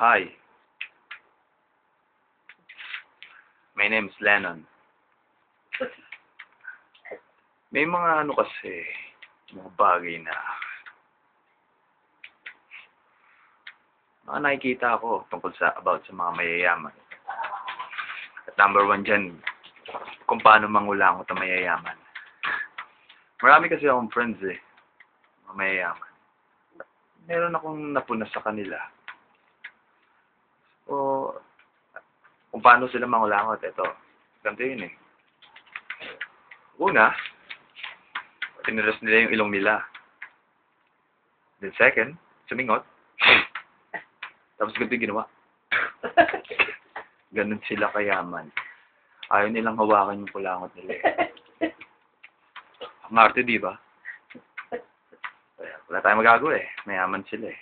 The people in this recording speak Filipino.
Hi. My name's Lennon. May mga ano kasi, mga bagay na mga nakikita ako tungkol sa about sa mga mayayaman. At number one dyan, kung paano mangulangot ang mayayaman. Marami kasi akong friends eh, mga mayayaman. Meron akong napuna sa kanila. O, kung paano sila mangulangot, ito. Ganito yun eh. Una, tiniras nila yung ilong nila. Then second, sumingot. Tapos ganito yung ginawa. Ganun sila kayaman. Ayaw nilang hawakan yung kulangot nila eh. Ang arte, di ba? Wala tayong magagawa eh. Mayaman sila eh.